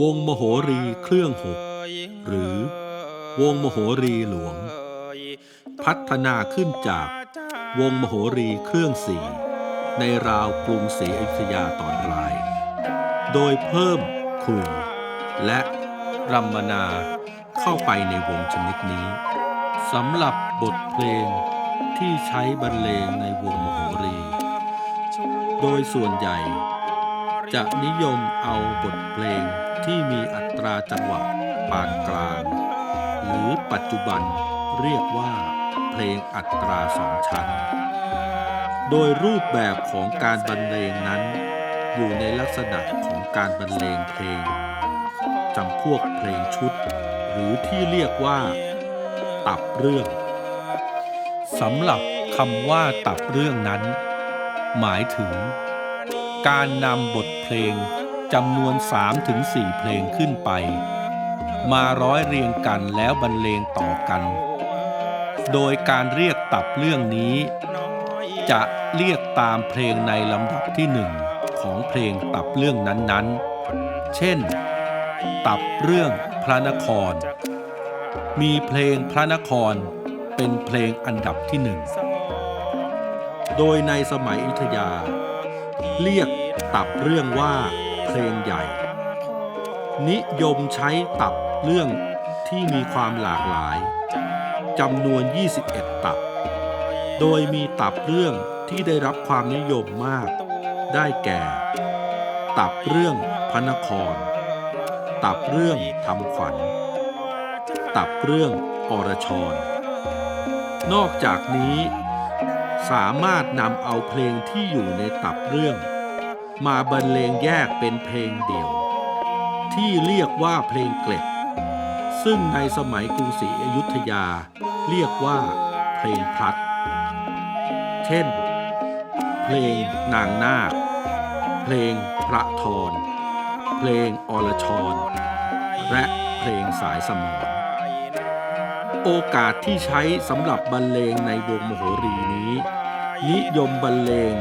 วงมโหรีเครื่องหก หรือวงมโหรีหลวง พัฒนาขึ้นจากวงมโหรีเครื่องสี่ในราวกรุงศรีอยุธยาตอนปลาย โดยเพิ่มขุ่และรัมมนาเข้าไปในวงชนิดนี้สำหรับบทเพลงที่ใช้บรรเลงในวงมโหรี โดยส่วนใหญ่ จะนิยมเอาบทเพลงที่มีอัตราจังหวะปานกลาง หรือปัจจุบันเรียกว่าเพลงอัตราสองชั้น โดยรูปแบบของการบรรเลงนั้น อยู่ในลักษณะของการบรรเลงเพลงจำพวกเพลงชุด หรือที่เรียกว่า ตับเรื่องสำหรับคำว่าตับเรื่องนั้น หมายถึง การนำบทเพลงจำนวน 3-4 เพลงขึ้นไป มาร้อยเรียงกันแล้วบรรเลงต่อกัน โดยการเรียกตับเรื่องนี้ จะเรียกตามเพลงในลำดับที่หนึ่งของเพลงตับเรื่องนั้นๆ เช่น ตับเรื่องพระนคร มีเพลงพระนครเป็นเพลงอันดับที่หนึ่ง โดยในสมัยอยุธยา เรียก ตับเรื่องว่าเพลงใหญ่ นิยมใช้ตับเรื่องที่มีความหลากหลายจำนวน 21 ตับ โดยมีตับเรื่องที่ได้รับความนิยมมาก ได้แก่ ตับเรื่องพระนคร ตับเรื่องทำขวัญ ตับเรื่องอรชร นอกจากนี้ สามารถนำเอาเพลงที่อยู่ในตับเรื่อง มาบรรเลงแยกเป็นเพลงเดี่ยว ที่เรียกว่าเพลงเกล็ด ซึ่งในสมัยกรุงศรีอยุธยา เรียกว่า เพลงพลัด เช่น เพลงนางนาค เพลงพระทรเพลงอรชร และเพลงสายสมรโอกาสที่ใช้สำหรับบรรเลงในวงมโหรีนี้ นิยมบรรเลง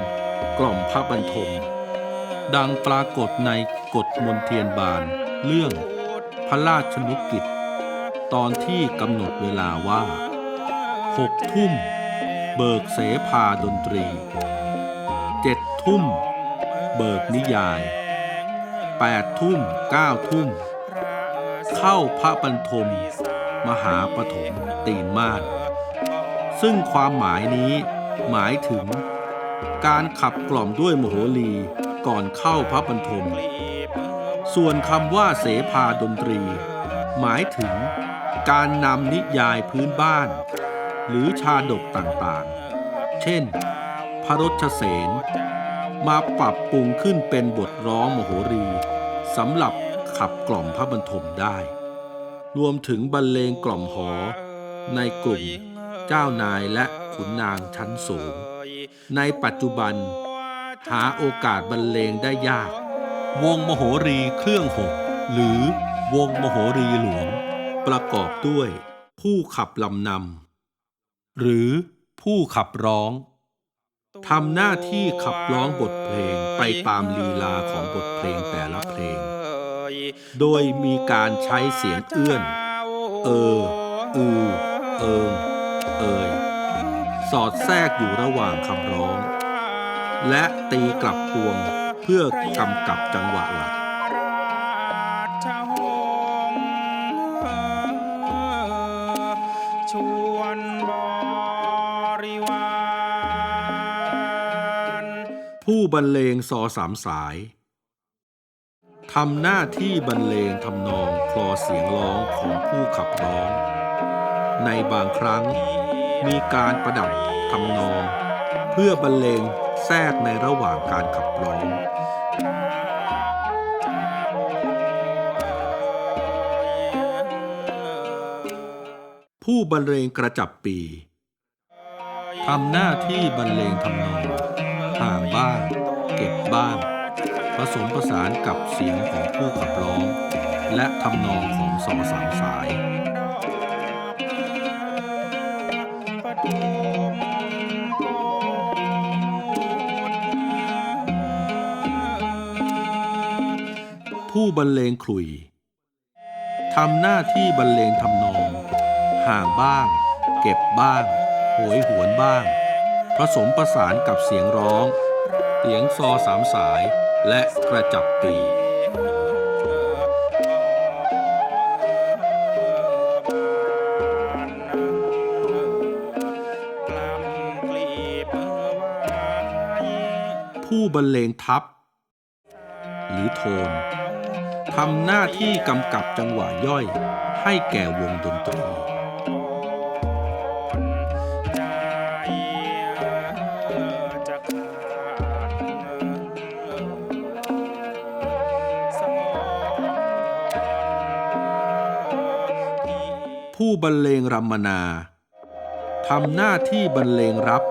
กล่อมพระบรรทม ดังปรากฏในกฎมนเทียนบาน เรื่องพระราชนุกิจ ตอนที่กำหนดเวลาว่าหกทุ่ม เบิกเสภาดนตรีเจ็ดทุ่ม เบิกนิยายแปดทุ่มเก้าทุ่ม เข้าพระบรรทม มหาปฐมตีนมาศซึ่งความหมายนี้หมายถึงการขับกล่อมด้วยโมโหรี ก่อนเข้าพระบรรทม ส่วนคำว่าเสภาดนตรี หมายถึงการนำนิยายพื้นบ้าน หรือชาดกต่างๆ เช่น พระรชเสนมาปรับปรุงขึ้นเป็นบทร้องมโหรีสำหรับขับกล่อมพระบรรทมได้ รวมถึงบรรเลงกล่อมหอ ในกลุ่มเจ้านายและขุนนางชั้นสูง ในปัจจุบัน หาโอกาสบรรเลงได้ยาก วงมโหรีเครื่องหก หรือวงมโหรีหลวง ประกอบด้วย ผู้ขับลำนำหรือผู้ขับร้องทำหน้าที่ขับร้องบทเพลงไปตามลีลาของบทเพลงแต่ละเพลง โดยมีการใช้เสียงเอื้อน เออ อือ เอิง เอย สอดแทรกอยู่ระหว่างคำร้อง และตีกลับพวงเพื่อกำกับจังหวะหลักชวนบริวารผู้บรรเลงซอสามสายทำหน้าที่บรรเลงทำนองคลอเสียงร้องของผู้ขับร้อง ในบางครั้งมีการประดับทำนอง เพื่อบรรเลง แทรกในระหว่างการขับร้อง ผู้บรรเลงกระจับปีทำหน้าที่บรรเลงทำนองห่างบ้าง เก็บบ้างผสมผสานกับเสียงของผู้ขับร้อง และทำนองของสอสามสาย ผู้บรรเลงขลุ่ยทำหน้าที่บรรเลงทำนอง ห่างบ้าง เก็บบ้างโหยหวนบ้าง ผสมประสานกับเสียงร้อง เสียงซอสามสายและกระจับปีผู้บรรเลงทับ หรือโทนำหน้าที่กำกับจังหวะย่อยให้แก่วงดนตรี ผู้บรรเลงรัมมนาทำหน้าที่บรรเลงรับ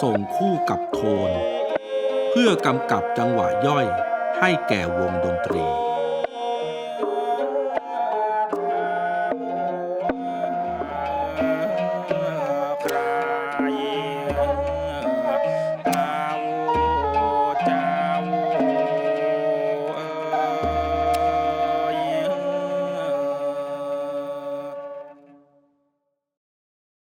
ส่งคู่กับโทน เพื่อกำกับจังหวะย่อยให้แก่วงดนตรี